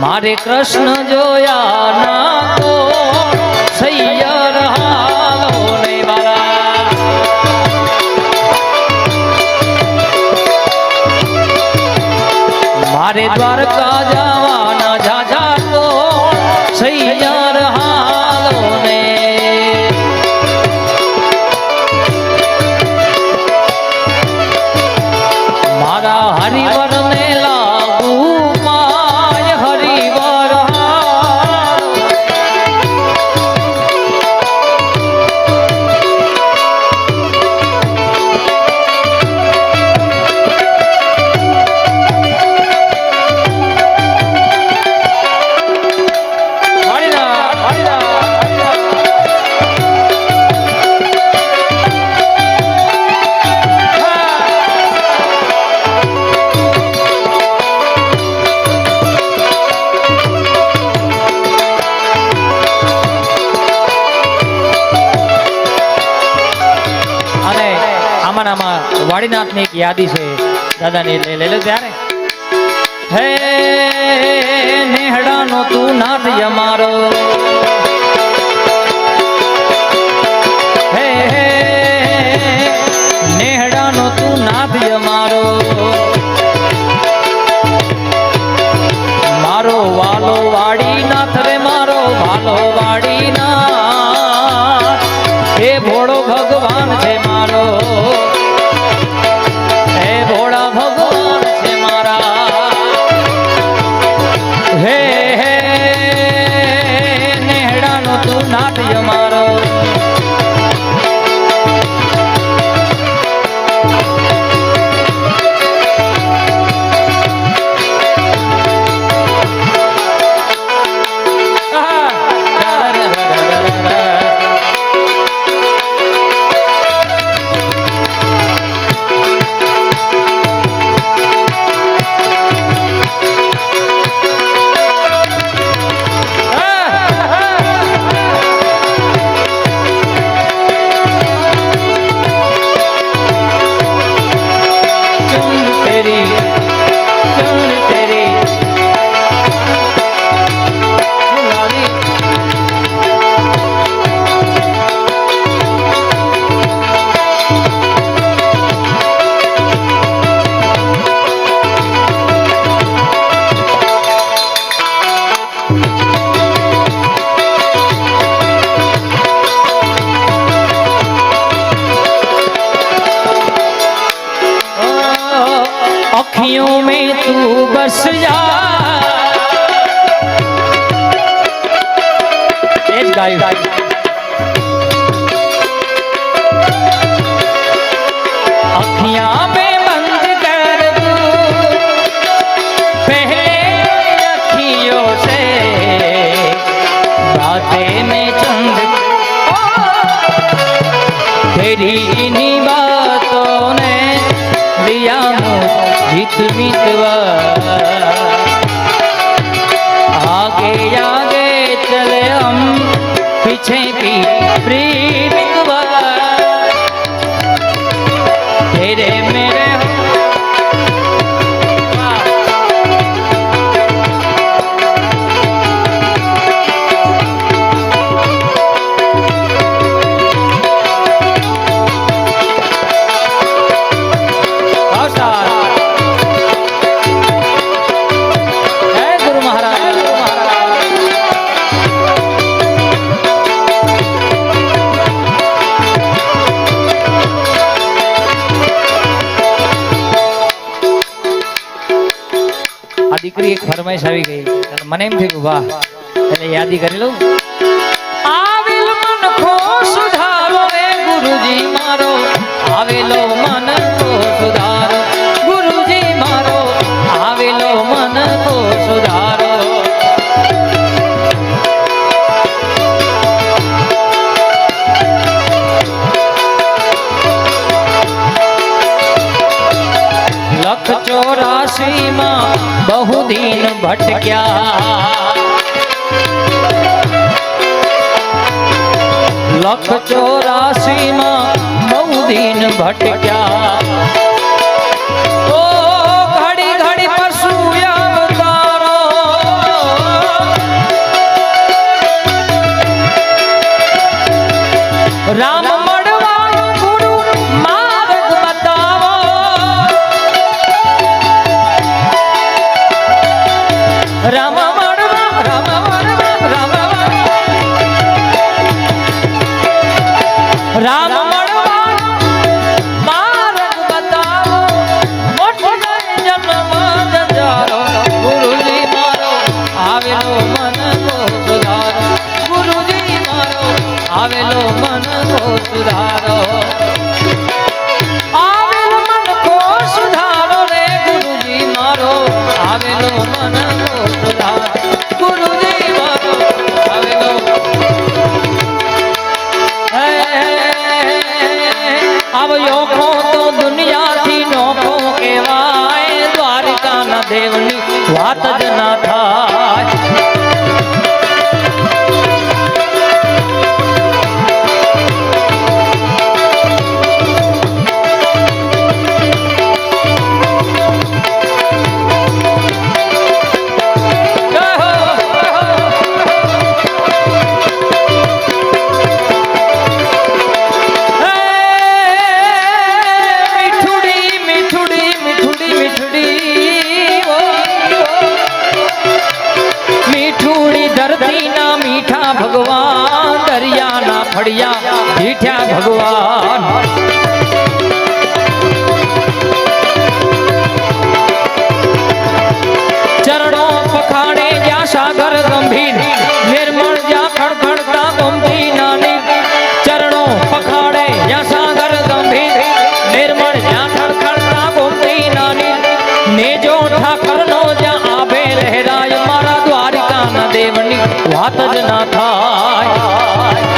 મારે કૃષ્ણ જોયા ના કો સૈયર હાલો ને વાલા મારે દ્વારકા જવાના જાજા તો સૈયર હાલો ને મારા હરિવર વાડીનાથની એક યાદી છે. દાદાની લઈ લઈ લો ત્યારે. હે નેહડાનો તું નાથ અમારો તેરીની બાતોને લિયા જીત મીતવા છે કે પ્રેમ ફરમાઈશ આવી ગઈ. મને એમ થયું વાહ એટલે યાદી કરી લઉં. લખ ચોરાસી માં બહુ દિન ભટક્યા. હળિયા પીઠ્યા ભગવાન. ચરણો પખાણે જ્યાં સાગર ગંભીર, નિર્મળ જ્યાં ખડખડતા ગમતી નાની. ચરણો પખાડે જ્યાં સાગર ગંભીર, નિર્મળ જ્યાં ખડખડતા ગમતી નાની. નેજો ઠાકરનો જ્યાં આવે રહેરાય, મારા દ્વારિકાના દેવની વાત જ ના થાય.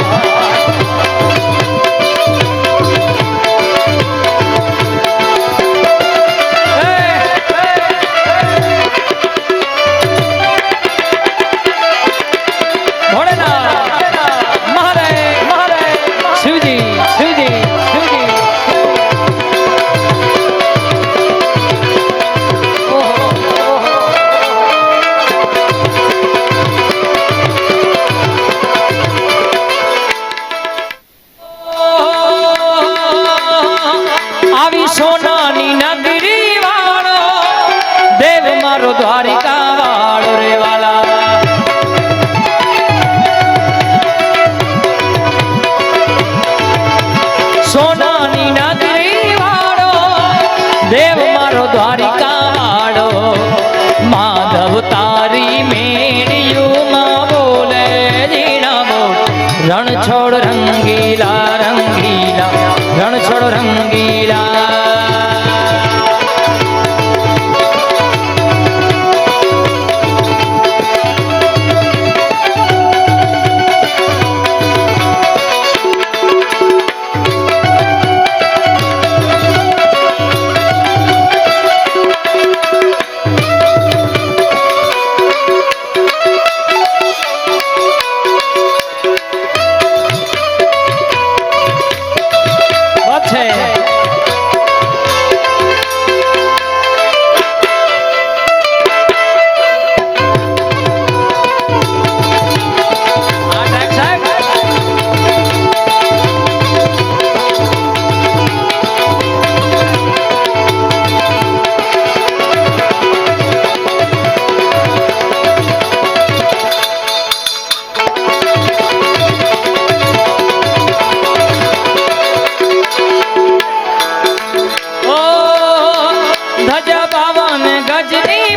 गजरे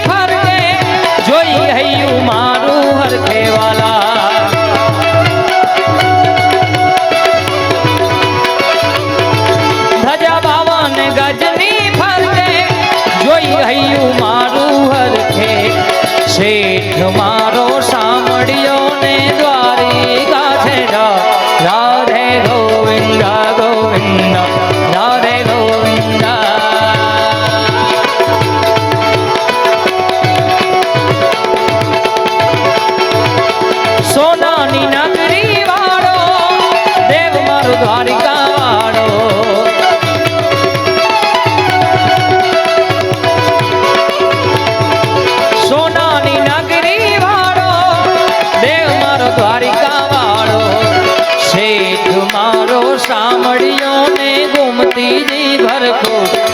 দেখো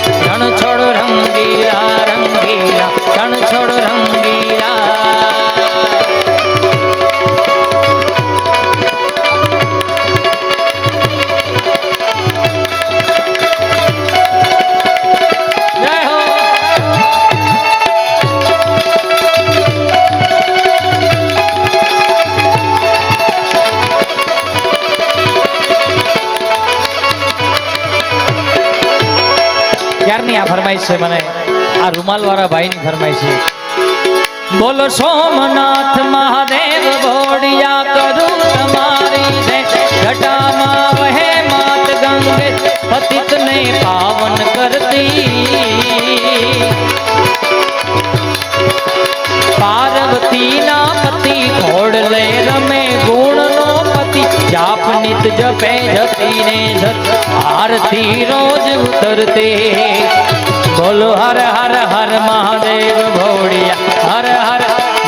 ફરમાઈશ છે મને. આ રૂમાલ વાળા ભાઈની ફરમાઈશ છે. બોલો સોમનાથ મહાદેવ, બોડિયા કરું તમારી જટામાં વહે માત ગંગે પતિતને પાવન કરતી. જાપ જત આરતી રોજ ઉતરતે. બોલો હર હર હર મહાદેવ ભોળિયા હર હર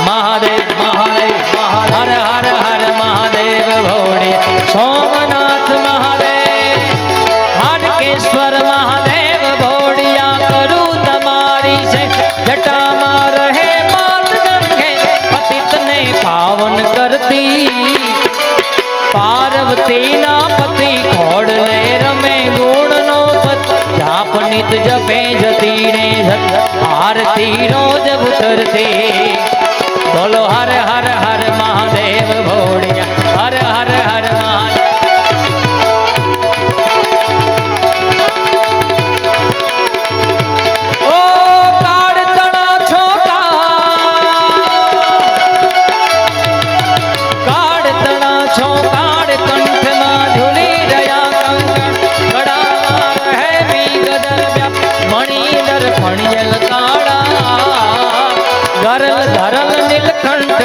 મહાદેવ મહાદેવ મહા- હર હર હર મહાદેવ ભોળિયા સોમનાથ મહાદેવ હાડકેશ્વર મહાદેવ આરતી રોજ ઉતરતી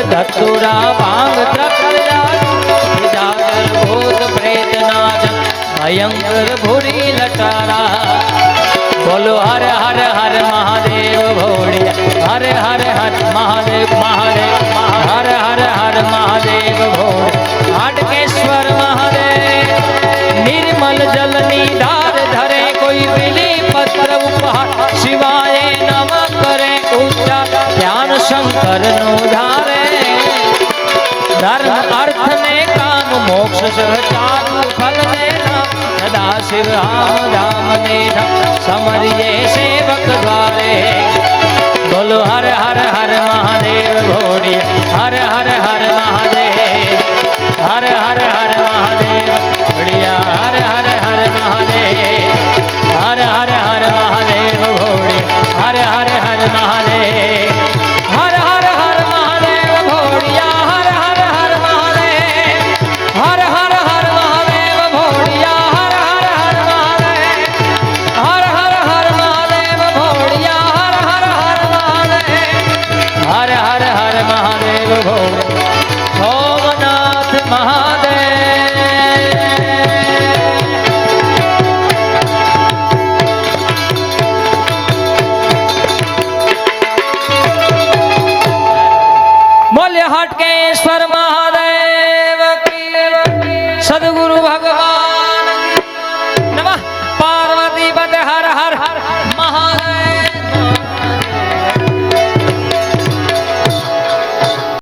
નીલકંઠ ધતુરા ભાંગ ધકરા જાગર ભૂત પ્રેત નાદ ભયંકર ભૂરી લટારા બોલો હર હર હર મહાદેવ ભોળિયા હર હર હર મહાદેવ મહાદેવ મહા- હર હર હર મહાદેવ ભોળ હાટકેશ્વર મહાદેવ નિર્મલ જલની ધાર ધરે કોઈ બિલી પત્ર ઉપહાર શિવાય નમ કરે ઉચ્ચાર ધ્યાન શંકરનું ધારે ધર્મ અર્થ ને કામ મોક્ષ સહચારુ ફલ ને સદા શિવ રામ રામ ને સમરિયે સેવક દ્વારે બોલો હર હર હર મહાદેવ ઘોડી હર હર હર મહાદેવ હર હર હર મહાદેવ ઘોડિયા હર હર હર મહાદેવ